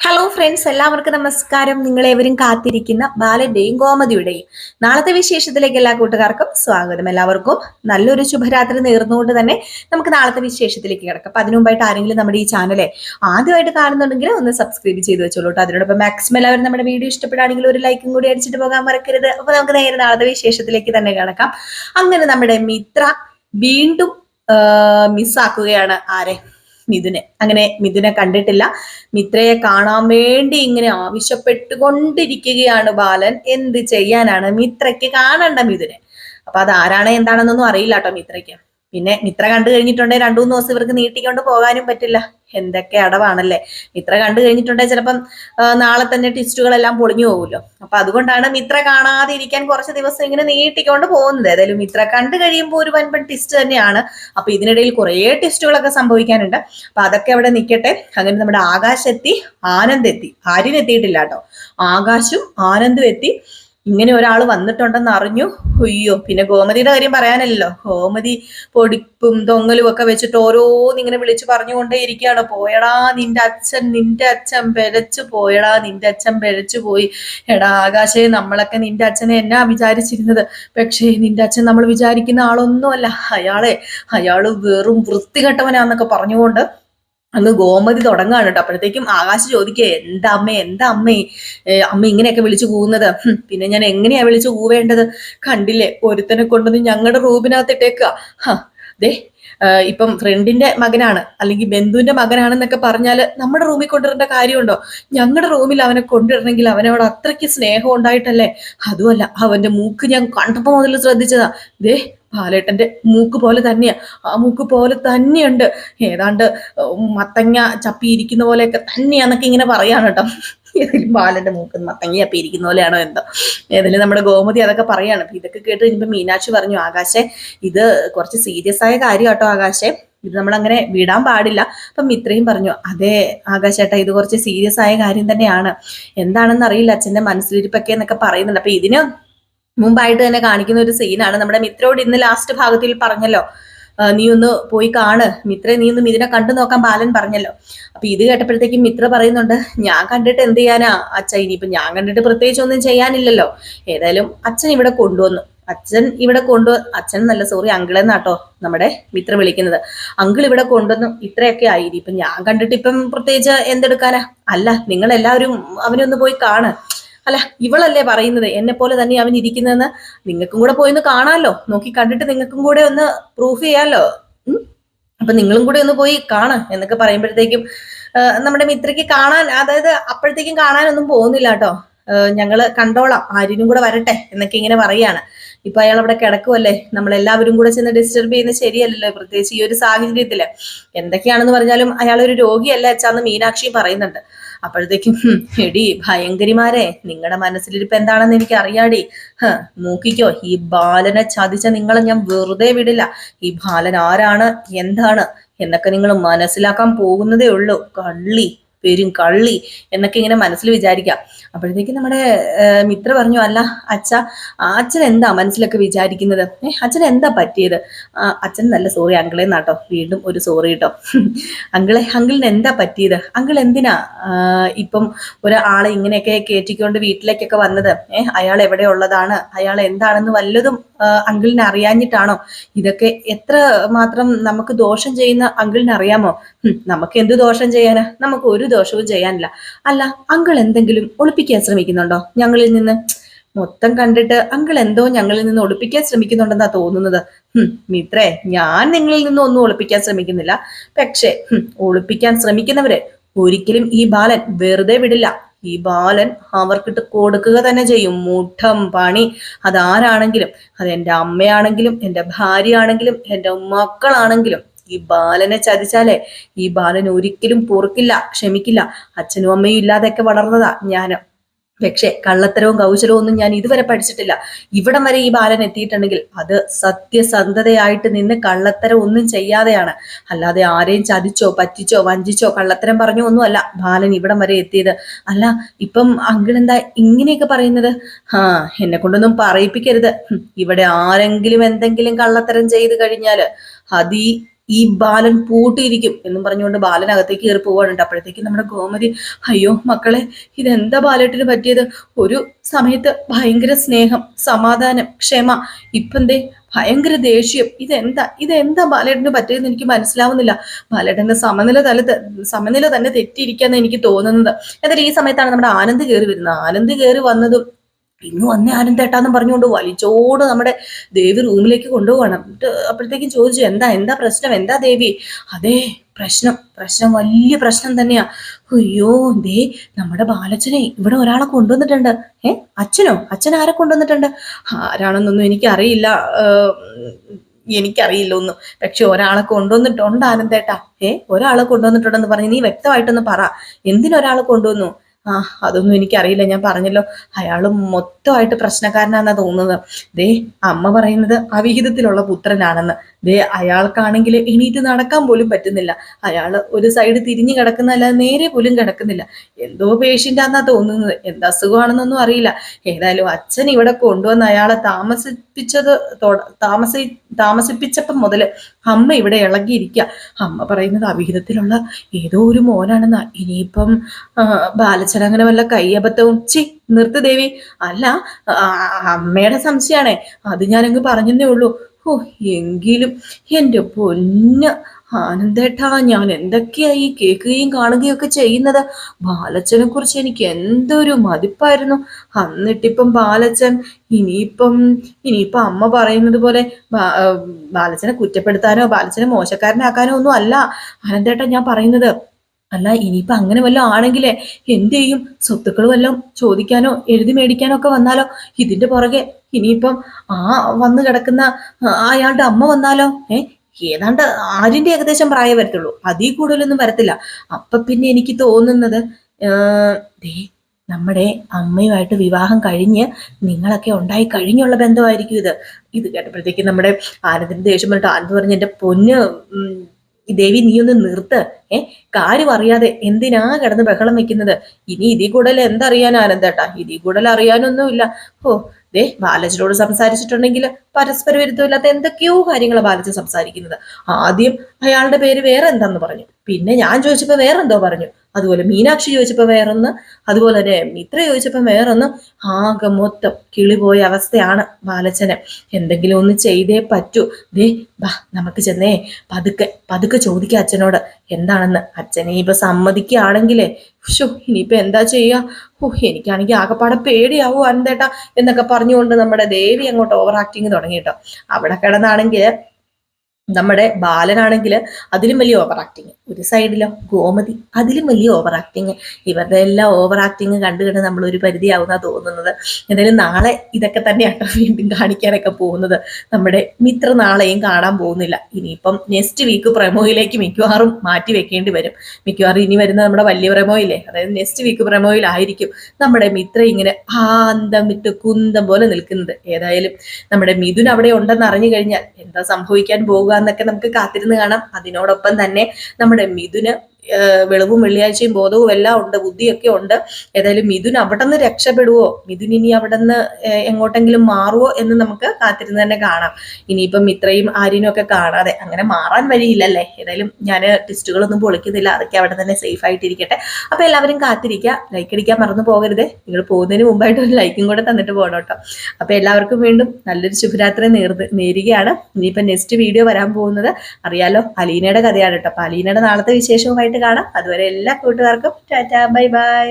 Hello friends എല്ലാവർക്കും നമസ്കാരം. നിങ്ങളേവരും കാത്തിരിക്കുന്ന ബാലന്റെയും ഗോമതിയുടെയും നാളത്തെ വിശേഷത്തിലേക്ക് എല്ലാ കൂട്ടുകാർക്കും സ്വാഗതം. എല്ലാവർക്കും നല്ലൊരു ശുഭരാത്രി നേർന്നുകൊണ്ട് തന്നെ നമുക്ക് നാളത്തെ വിശേഷത്തിലേക്ക് കിടക്കാം. അപ്പൊ അതിനു മുമ്പായിട്ട് ആരെങ്കിലും നമ്മുടെ ഈ ചാനലെ ആദ്യമായിട്ട് കാണുന്നുണ്ടെങ്കിൽ ഒന്ന് സബ്സ്ക്രൈബ് ചെയ്ത് വെച്ചോളൂ കേട്ടോ. അതിനോടൊപ്പം മാക്സിമം എല്ലാവരും നമ്മുടെ വീഡിയോ ഇഷ്ടപ്പെടുകയാണെങ്കിൽ ഒരു ലൈക്കും കൂടി അടിച്ചിട്ട് പോകാൻ മറക്കരുത്. അപ്പൊ നമുക്ക് നേരെ നാളത്തെ വിശേഷത്തിലേക്ക് തന്നെ കിടക്കാം. അങ്ങനെ നമ്മുടെ മിത്ര വീണ്ടും മിസ്സാക്കുകയാണ് ആരെ? മിഥുനെ. അങ്ങനെ മിഥുനെ കണ്ടിട്ടില്ല. മിത്രയെ കാണാൻ വേണ്ടി ഇങ്ങനെ ആവശ്യപ്പെട്ടുകൊണ്ടിരിക്കുകയാണ് ബാലൻ. എന്ത് ചെയ്യാനാണ്? മിത്രയ്ക്ക് കാണണ്ട മിഥുനെ. അപ്പൊ അത് ആരാണ് എന്താണെന്നൊന്നും അറിയില്ല കേട്ടോ മിത്രയ്ക്ക്. പിന്നെ മിത്ര കണ്ടു കഴിഞ്ഞിട്ടുണ്ടെങ്കിൽ രണ്ടു മൂന്ന് ദിവസം ഇവർക്ക് നീട്ടിക്കൊണ്ട് പോകാനും പറ്റില്ല. എന്തൊക്കെ അടവാണല്ലേ. മിത്ര കണ്ടു കഴിഞ്ഞിട്ടുണ്ടെങ്കിൽ ചിലപ്പം നാളെ തന്നെ ടിസ്റ്റുകളെല്ലാം പൊളിഞ്ഞു പോകുമല്ലോ അപ്പൊ അതുകൊണ്ടാണ് മിത്ര കാണാതെ ഇരിക്കാൻ കുറച്ച് ദിവസം ഇങ്ങനെ നീട്ടിക്കൊണ്ട് പോകുന്നത്. ഏതായാലും മിത്ര കണ്ടു കഴിയുമ്പോൾ ഒരു വൻപൻ ടിസ്റ്റ് തന്നെയാണ്. അപ്പൊ ഇതിനിടയിൽ കുറേ ടിസ്റ്റുകളൊക്കെ സംഭവിക്കാനുണ്ട്. അപ്പൊ അതൊക്കെ അവിടെ നിൽക്കട്ടെ. അങ്ങനെ നമ്മുടെ ആകാശെത്തി ആനന്ദ് എത്തി. ആര്യൻ എത്തിയിട്ടില്ല കേട്ടോ. ആകാശും ആനന്ദും എത്തി. ഇങ്ങനെ ഒരാൾ വന്നിട്ടുണ്ടെന്ന് അറിഞ്ഞു. അയ്യോ പിന്നെ ഗോമതിയുടെ കാര്യം പറയാനല്ലോ ഗോമതി പൊടിപ്പും തൊങ്ങലും ഒക്കെ വെച്ചിട്ട് ഓരോന്നിങ്ങനെ വിളിച്ചു പറഞ്ഞുകൊണ്ടേ ഇരിക്കുകയാണ്. പോയടാ നിന്റെ അച്ഛൻ നിന്റെ അച്ഛൻ പെരച്ചു പോയടാ നിന്റെ അച്ഛൻ പെരച്ചു പോയി. എടാ ആകാശേ നമ്മളൊക്കെ നിന്റെ അച്ഛനെ എന്നാ വിചാരിച്ചിരുന്നത്? പക്ഷേ നിന്റെ അച്ഛൻ നമ്മൾ വിചാരിക്കുന്ന ആളൊന്നുമല്ല. അയാളെ അയാൾ വെറും വൃത്തികെട്ടവനാന്നൊക്കെ പറഞ്ഞുകൊണ്ട് അങ്ങ് ഗോമതി തുടങ്ങാണ് കേട്ടോ. അപ്പോഴത്തേക്കും ആകാശ് ചോദിക്കേ എന്താ അമ്മ എന്താ അമ്മേ? അമ്മ ഇങ്ങനെയൊക്കെ വിളിച്ചു കൂവുന്നത്? പിന്നെ ഞാൻ എങ്ങനെയാ വിളിച്ചു കൂവേണ്ടത്? കണ്ടില്ലേ ഒരുത്തനെ കൊണ്ടുവന്ന് ഞങ്ങളുടെ റൂമിനകത്ത് ഇട്ടേക്കുക ഹാ ദേ ഇപ്പം ഫ്രണ്ടിന്റെ മകനാണ് അല്ലെങ്കിൽ ബന്ധുവിന്റെ മകനാണെന്നൊക്കെ പറഞ്ഞാൽ നമ്മുടെ റൂമിൽ കൊണ്ടുവരേണ്ട കാര്യമുണ്ടോ? ഞങ്ങളുടെ റൂമിൽ അവനെ കൊണ്ടുവരണമെങ്കിൽ അവനോട് അത്രയ്ക്ക് സ്നേഹം ഉണ്ടായിട്ടല്ലേ? അതുമല്ല അവന്റെ മൂക്ക് ഞാൻ കണ്ടപ്പോ മുതൽ ശ്രദ്ധിച്ചതാ. ദേ പാലേട്ടന്റെ മൂക്ക് പോലെ തന്നെയാ. ആ മൂക്ക് പോലെ തന്നെയുണ്ട്. ഏതാണ്ട് മത്തങ്ങ ചപ്പിയിരിക്കുന്ന പോലെയൊക്കെ തന്നെയാന്നൊക്കെ ഇങ്ങനെ പറയാണ് കേട്ടോ. ഏതെങ്കിലും ബാലന്റെ മൂക്ക് മത്തങ്ങിയപ്പോ ഇരിക്കുന്ന പോലെയാണോ എന്തോ. ഏതെങ്കിലും നമ്മുടെ ഗോമതി അതൊക്കെ പറയാണ്. അപ്പൊ ഇതൊക്കെ കേട്ട് കഴിഞ്ഞപ്പോ മീനാക്ഷി പറഞ്ഞു ആകാശെ ഇത് കുറച്ച് സീരിയസ് ആയ കാര്യം കേട്ടോ ആകാശെ. ഇത് നമ്മൾ അങ്ങനെ വിടാൻ പാടില്ല. അപ്പം ഇത്രയും പറഞ്ഞു അതെ ആകാശേട്ടാ ഇത് കുറച്ച് സീരിയസ് ആയ കാര്യം തന്നെയാണ്. എന്താണെന്ന് അറിയില്ല അച്ഛന്റെ മനസ്സിലിരിപ്പൊക്കെ എന്നൊക്കെ പറയുന്നുണ്ട്. അപ്പൊ ഇതിന് മുമ്പായിട്ട് തന്നെ കാണിക്കുന്ന ഒരു സീനാണ് നമ്മുടെ മിത്രയോട് ഇന്ന് ലാസ്റ്റ് ഭാഗത്തിൽ പറഞ്ഞല്ലോ നീ ഒന്ന് പോയി കാണ്. മിത്ര നീ ഒന്നും ഇതിനെ കണ്ടു നോക്കാൻ ബാലൻ പറഞ്ഞല്ലോ. അപ്പൊ ഇത് കേട്ടപ്പോഴത്തേക്കും മിത്ര പറയുന്നുണ്ട് ഞാൻ കണ്ടിട്ട് എന്ത് ചെയ്യാനാ? അച്ഛ ഇനിയിപ്പൊ ഞാൻ കണ്ടിട്ട് പ്രത്യേകിച്ച് ഒന്നും ചെയ്യാനില്ലല്ലോ. ഏതായാലും അച്ഛൻ ഇവിടെ കൊണ്ടുവന്നു. അച്ഛൻ ഇവിടെ കൊണ്ടു അച്ഛൻ നല്ല സോറി അങ്കിളെന്നാട്ടോ നമ്മുടെ മിത്ര വിളിക്കുന്നത്. അങ്കിൾ ഇവിടെ കൊണ്ടുവന്നു. ഇത്രയൊക്കെ ആയി. ഇപ്പൊ ഞാൻ കണ്ടിട്ട് ഇപ്പം പ്രത്യേകിച്ച് എന്തെടുക്കാനാ? അല്ല നിങ്ങൾ എല്ലാവരും അവനൊന്ന് പോയി കാണ്. അല്ല ഇവളല്ലേ പറയുന്നത്? എന്നെ പോലെ തന്നെ അവൻ ഇരിക്കുന്നതെന്ന് നിങ്ങൾക്കും കൂടെ പോയി ഒന്ന് കാണാമല്ലോ നോക്കി കണ്ടിട്ട് നിങ്ങൾക്കും കൂടെ ഒന്ന് പ്രൂഫ് ചെയ്യാമല്ലോ. അപ്പൊ നിങ്ങളും കൂടെ ഒന്ന് പോയി കാണാം എന്നൊക്കെ പറയുമ്പോഴത്തേക്കും നമ്മുടെ മിത്രയ്ക്ക് കാണാൻ അതായത് അപ്പോഴത്തേക്കും കാണാനൊന്നും പോകുന്നില്ല കേട്ടോ. ഞങ്ങൾ കണ്ടോളാം. ആര്യനും കൂടെ വരട്ടെ എന്നൊക്കെ ഇങ്ങനെ പറയാണ് ഇപ്പൊ അയാൾ അവിടെ കിടക്കുമല്ലേ നമ്മൾ എല്ലാവരും കൂടെ ചെന്ന് ഡിസ്റ്റർബ് ചെയ്യുന്നത് ശരിയല്ലല്ലോ. പ്രത്യേകിച്ച് ഈ ഒരു സാഹചര്യത്തിൽ. എന്തൊക്കെയാണെന്ന് പറഞ്ഞാലും അയാൾ ഒരു രോഗിയല്ല അച്ഛാന്ന് മീനാക്ഷി പറയുന്നുണ്ട്. അപ്പോഴത്തേക്കും "ഹും, എടി ഭയങ്കരിമാരെ നിങ്ങളുടെ മനസ്സിലിരിപ്പ് എന്താണെന്ന് എനിക്ക് അറിയാടി നോക്കിക്കോ ഈ ബാലനെ ചതിച്ച നിങ്ങളെ ഞാൻ വെറുതെ വിടില്ല. ഈ ബാലൻ ആരാണ്? എന്താണ്? എന്നൊക്കെ നിങ്ങൾ മനസ്സിലാക്കാൻ പോകുന്നതേ ഉള്ളൂ. കള്ളി. പെരും കള്ളി എന്നൊക്കെ ഇങ്ങനെ മനസ്സിൽ വിചാരിക്കാം. അപ്പോഴത്തേക്ക് നമ്മുടെ മിത്ര പറഞ്ഞു അല്ല അച്ഛ അച്ഛൻ എന്താ മനസ്സിലൊക്കെ വിചാരിക്കുന്നത്? ഏഹ് അച്ഛൻ എന്താ പറ്റിയത്? അച്ഛൻ നല്ല സോറി അങ്കിളെ നാട്ടോ വീണ്ടും ഒരു സോറി കേട്ടോ അങ്കിളെ അങ്കിളിന് എന്താ പറ്റിയത്? അങ്കിൾ എന്തിനാ ഇപ്പം ഒരാളെ ഇങ്ങനെയൊക്കെ കയറ്റിക്കൊണ്ട് വീട്ടിലേക്കൊക്കെ വന്നത്? ഏഹ് അയാൾ എവിടെ ഉള്ളതാണ്? അയാൾ എന്താണെന്ന് വല്ലതും അങ്കിളിന് അറിയാഞ്ഞിട്ടാണോ? ഇതൊക്കെ എത്ര മാത്രം നമുക്ക് ദോഷം ചെയ്യുന്ന അങ്കിളിനെ അറിയാമോ? നമുക്ക് എന്ത് ദോഷം ചെയ്യാനാ? നമുക്ക് ഒരു ദോഷവും ചെയ്യാനില്ല. അല്ല അങ്കിൾ എന്തെങ്കിലും ഒളിപ്പിക്കാൻ ശ്രമിക്കുന്നുണ്ടോ? ഞങ്ങളിൽ നിന്ന്? മൊത്തം കണ്ടിട്ട് അങ്കിൾ എന്തോ ഞങ്ങളിൽ നിന്ന് ഒളിപ്പിക്കാൻ ശ്രമിക്കുന്നുണ്ടെന്നാ തോന്നുന്നത്. മിത്രേ ഞാൻ നിങ്ങളിൽ നിന്നും ഒന്നും ഒളിപ്പിക്കാൻ ശ്രമിക്കുന്നില്ല. പക്ഷേ ഒളിപ്പിക്കാൻ ശ്രമിക്കുന്നവരെ ഒരിക്കലും ഈ ബാലൻ വെറുതെ വിടില്ല. ഈ ബാലൻ അവർക്കിട്ട് കൊടുക്കുക തന്നെ ചെയ്യും. മുഠം പണി. അതാരാണെങ്കിലും അത് എന്റെ അമ്മയാണെങ്കിലും എന്റെ ഭാര്യയാണെങ്കിലും എന്റെ മക്കളാണെങ്കിലും ഈ ബാലനെ ചതിച്ചാലേ ഈ ബാലൻ ഒരിക്കലും പൊറുക്കില്ല ക്ഷമിക്കില്ല. അച്ഛനും അമ്മയും ഇല്ലാതെയൊക്കെ വളർന്നതാ ഞാൻ പക്ഷേ കള്ളത്തരവും കൗശലവും ഒന്നും ഞാൻ ഇതുവരെ പഠിച്ചിട്ടില്ല. ഇവിടം വരെ ഈ ബാലൻ എത്തിയിട്ടുണ്ടെങ്കിൽ അത് സത്യസന്ധതയായിട്ട് നിന്ന് കള്ളത്തരം ഒന്നും ചെയ്യാതെയാണ്. അല്ലാതെ ആരെയും ചതിച്ചോ പറ്റിച്ചോ വഞ്ചിച്ചോ കള്ളത്തരം പറഞ്ഞോ ഒന്നുമല്ല ബാലൻ ഇവിടം വരെ എത്തിയത്. അല്ല ഇപ്പം അങ്കിൾ എന്താ ഇങ്ങനെയൊക്കെ പറയുന്നത്? ആ എന്നെ കൊണ്ടൊന്നും പറയിപ്പിക്കരുത്. ഇവിടെ ആരെങ്കിലും എന്തെങ്കിലും കള്ളത്തരം ചെയ്ത് കഴിഞ്ഞാൽ അത് ഈ ഈ ബാലൻ പൂട്ടിയിരിക്കും എന്നും പറഞ്ഞുകൊണ്ട് ബാലൻ അകത്തേക്ക് കയറി പോവാനുണ്ട് അപ്പോഴത്തേക്ക് നമ്മുടെ ഗോമതി അയ്യോ മക്കളെ ഇതെന്താ ബാലേട്ടിന് പറ്റിയത്? ഒരു സമയത്ത് ഭയങ്കര സ്നേഹം സമാധാനം ക്ഷമ ഇപ്പന്തേ ഭയങ്കര ദേഷ്യം. ഇതെന്താ? ഇതെന്താ ബാലേട്ടന് പറ്റിയതെന്ന് എനിക്ക് മനസ്സിലാവുന്നില്ല. ബാലേട്ടന്റെ സമനില തല സമനില തന്നെ തെറ്റിയിരിക്കാന്ന് എനിക്ക് തോന്നുന്നത്. എന്നാൽ ഈ സമയത്താണ് നമ്മുടെ ആനന്ദ് കയറി വരുന്നത്. ആനന്ദ് കയറി വന്നതും ഇന്ന് വന്നേ തേട്ടാന്നും പറഞ്ഞുകൊണ്ട് വലിച്ചോട് നമ്മുടെ ദേവി റൂമിലേക്ക് കൊണ്ടുപോകണം. അപ്പോഴത്തേക്കും ചോദിച്ചു എന്താ എന്താ പ്രശ്നം? എന്താ ദേവി? അതെ പ്രശ്നം പ്രശ്നം വലിയ പ്രശ്നം തന്നെയാ. അയ്യോ ദേ നമ്മുടെ ബാലച്ചനെ ഇവിടെ ഒരാളെ കൊണ്ടുവന്നിട്ടുണ്ട്. ഏ അച്ഛനോ? അച്ഛൻ ആരെ കൊണ്ടുവന്നിട്ടുണ്ട്? ആരാണെന്നൊന്നും എനിക്കറിയില്ല. എനിക്കറിയില്ല ഒന്നും. പക്ഷെ ഒരാളെ കൊണ്ടുവന്നിട്ടുണ്ട് ആനന്ദേട്ടാ? ഏ ഒരാളെ കൊണ്ടുവന്നിട്ടുണ്ടെന്ന് പറഞ്ഞ് നീ വ്യക്തമായിട്ടൊന്ന് പറ. എന്തിനൊരാളെ കൊണ്ടുവന്നു? ആ അതൊന്നും എനിക്കറിയില്ല. ഞാൻ പറഞ്ഞല്ലോ അയാൾ മൊത്തമായിട്ട് പ്രശ്നക്കാരനാന്നാ തോന്നുന്നത്. ദേ അമ്മ പറയുന്നത് അവിഹിതത്തിലുള്ള പുത്രനാണെന്ന്. ദേ അയാൾക്കാണെങ്കിൽ എണീറ്റ് നടക്കാൻ പോലും പറ്റുന്നില്ല. അയാൾ ഒരു സൈഡ് തിരിഞ്ഞു കിടക്കുന്നല്ല നേരെ പോലും കിടക്കുന്നില്ല. എന്തോ പേഷ്യന്റ് ആണെന്നാ തോന്നുന്നത്. എന്ത് അസുഖമാണെന്നൊന്നും അറിയില്ല. ഏതായാലും അച്ഛൻ ഇവിടെ കൊണ്ടുവന്ന് അയാളെ താമസിപ്പിച്ചത് താമസി താമസിപ്പിച്ചപ്പം മുതൽ അമ്മ ഇവിടെ ഇളകിയിരിക്കുക അമ്മ പറയുന്നത് അവിഹിതത്തിലുള്ള ഏതോ ഒരു മോനാണെന്നാ. ഇനിയിപ്പം ബാലചര അങ്ങനെ വല്ല കയ്യബദ്ധവും ചി നിർത്ത് ദേവി. അല്ല അമ്മയുടെ സംശയമാണേ അത് ഞാനങ്ങ് പറഞ്ഞതേ ഉള്ളൂ. ഓ എങ്കിലും എന്റെ പൊന്ന് ആനന്ദേട്ടാ ഞാൻ എന്തൊക്കെയായി കേൾക്കുകയും കാണുകയും ഒക്കെ ചെയ്യുന്നത്? ബാലച്ചനെ കുറിച്ച് എനിക്ക് എന്തൊരു മതിപ്പായിരുന്നു. എന്നിട്ടിപ്പം ബാലച്ചൻ ഇനിയിപ്പം ഇനിയിപ്പം അമ്മ പറയുന്നത് പോലെ ബാലച്ചനെ കുറ്റപ്പെടുത്താനോ ബാലച്ചനെ മോശക്കാരനാക്കാനോ ഒന്നും അല്ല. ആനന്ദേട്ടാ ഞാൻ പറയുന്നത് അല്ല ഇനിയിപ്പം അങ്ങനെ വല്ലതും ആണെങ്കിലേ എന്ത് ചെയ്യും സ്വത്തുക്കൾ വല്ലതും ചോദിക്കാനോ എഴുതി മേടിക്കാനോ ഒക്കെ വന്നാലോ? ഇതിന്റെ പുറകെ ഇനിയിപ്പം ആ വന്നു കിടക്കുന്ന അയാളുടെ അമ്മ വന്നാലോ? ഏ ഏതാണ്ട് ആരിന്റെ ഏകദേശം പ്രായം വരത്തുള്ളൂ. അതിൽ കൂടുതലൊന്നും വരത്തില്ല. അപ്പൊ പിന്നെ എനിക്ക് തോന്നുന്നത് ദേ നമ്മുടെ അമ്മയുമായിട്ട് വിവാഹം കഴിഞ്ഞ് നിങ്ങളൊക്കെ ഉണ്ടായി കഴിഞ്ഞുള്ള ബന്ധമായിരിക്കും ഇത്. ഇത് കേട്ടപ്പോഴത്തേക്ക് നമ്മുടെ ആനന്ദിന് ദേഷ്യം പറഞ്ഞിട്ട് ആനന്ദ് പറഞ്ഞ് എന്റെ പൊന്ന് ദേവി നീ ഒന്ന് നിർത്ത്. ഏ കാര്യം അറിയാതെ എന്തിനാ കിടന്ന് ബഹളം വെക്കുന്നത്? ഇനി ഇതിൽ കൂടുതൽ എന്തറിയാൻ ആനന്ദേട്ടാ ഇതിൽ കൂടുതൽ അറിയാനൊന്നുമില്ല. ഓ ദേ ബാലജിനോട് സംസാരിച്ചിട്ടുണ്ടെങ്കിൽ പരസ്പര വിരുദ്ധമില്ലാത്ത എന്തൊക്കെയോ കാര്യങ്ങൾ ബാലജി സംസാരിക്കുന്നത്. ആദ്യം അയാളുടെ പേര് വേറെ എന്താന്ന് പറഞ്ഞു. പിന്നെ ഞാൻ ചോദിച്ചപ്പോൾ വേറെ എന്തോ പറഞ്ഞു. അതുപോലെ മീനാക്ഷി ചോദിച്ചപ്പോൾ വേറൊന്ന്. അതുപോലെ തന്നെ മിത്ര ചോദിച്ചപ്പോൾ വേറൊന്ന്. ആകെ മൊത്തം കിളിപോയ അവസ്ഥയാണ് ബാലച്ചന് എന്തെങ്കിലും ഒന്ന് ചെയ്തേ പറ്റൂ. ദേ ബാ നമുക്ക് ചെന്നേ. പതുക്കെ പതുക്കെ ചോദിക്കാം അച്ഛനോട്. എന്താണെന്ന്? അച്ഛനെ ഇപ്പൊ സമ്മതിക്കുകയാണെങ്കിലേ. ഷോ ഇനിയിപ്പോ എന്താ ചെയ്യാ? ഓ എനിക്കാണെങ്കിൽ ആകെപ്പാടെ പേടിയാവൂ അന്തേട്ടാ എന്നൊക്കെ പറഞ്ഞുകൊണ്ട് നമ്മുടെ ദേവി അങ്ങോട്ട് ഓവർ ആക്ടിങ് തുടങ്ങി കേട്ടോ. അവിടെ കിടന്നാണെങ്കിൽ നമ്മുടെ ബാലനാണെങ്കിൽ അതിലും വലിയ ഓവർ ആക്ടിങ് ഒരു സൈഡിലോ ഗോമതി അതിലും വലിയ ഓവർ ആക്ടിങ് ഇവരുടെ എല്ലാം ഓവർ ആക്ടിങ് കണ്ടു കണ്ട് നമ്മൾ ഒരു പരിധിയാവുന്ന തോന്നുന്നത്. എന്തായാലും നാളെ ഇതൊക്കെ തന്നെയാണ് വീണ്ടും കാണിക്കാനൊക്കെ പോകുന്നത്. നമ്മുടെ മിത്ര നാളെയും കാണാൻ പോകുന്നില്ല. ഇനിയിപ്പം നെക്സ്റ്റ് വീക്ക് പ്രമോയിലേക്ക് മിക്കവാറും മാറ്റി വെക്കേണ്ടി വരും. മിക്കവാറും ഇനി വരുന്ന നമ്മുടെ വലിയ പ്രമോയില്ലേ? അതായത് നെക്സ്റ്റ് വീക്ക് പ്രമോയിലായിരിക്കും നമ്മുടെ മിത്ര ഇങ്ങനെ ആന്തം വിട്ട് കുന്തം പോലെ നിൽക്കുന്നത്. ഏതായാലും നമ്മുടെ മിഥുൻ അവിടെ ഉണ്ടെന്ന് അറിഞ്ഞു കഴിഞ്ഞാൽ എന്താ സംഭവിക്കാൻ പോകുക എന്നൊക്കെ നമുക്ക് കാത്തിരുന്ന് കാണാം. അതിനോടൊപ്പം തന്നെ നമ്മുടെ മിഥുന് വെളിവും വെള്ളിയാഴ്ചയും ബോധവും എല്ലാം ഉണ്ട് ബുദ്ധിയൊക്കെ ഉണ്ട്. ഏതായാലും മിഥുൻ അവിടെ നിന്ന് രക്ഷപ്പെടുവോ? മിഥുൻ ഇനി അവിടെ നിന്ന് എങ്ങോട്ടെങ്കിലും മാറുവോ എന്ന് നമുക്ക് കാത്തിരുന്ന് തന്നെ കാണാം. ഇനിയിപ്പം ഇത്രയും ആര്യനും ഒക്കെ കാണാതെ അങ്ങനെ മാറാൻ വഴിയില്ലല്ലേ? ഏതായാലും ഞാൻ ടെസ്റ്റുകളൊന്നും പൊളിക്കുന്നില്ല. അതൊക്കെ അവിടെ തന്നെ സേഫ് ആയിട്ടിരിക്കട്ടെ. അപ്പൊ എല്ലാവരും കാത്തിരിക്കുക. ലൈക്ക് അടിക്കാൻ മറന്നു പോകരുത്. നിങ്ങൾ പോകുന്നതിന് മുമ്പായിട്ട് ഒരു ലൈക്കും കൂടെ തന്നിട്ട് പോകണം കേട്ടോ. അപ്പൊ എല്ലാവർക്കും വീണ്ടും നല്ലൊരു ശുഭരാത്രി നേർന്ന് നേരുകയാണ്. ഇനിയിപ്പം നെക്സ്റ്റ് വീഡിയോ വരാൻ പോകുന്നത് അറിയാലോ അലീനയുടെ കഥയാണ് കേട്ടോ. അപ്പൊ അലീനയുടെ നാളത്തെ വിശേഷവുമായിട്ട് കാണാം. അതുവരെ എല്ലാ കൂട്ടുകാർക്കും ടാറ്റാ ബൈ ബൈ.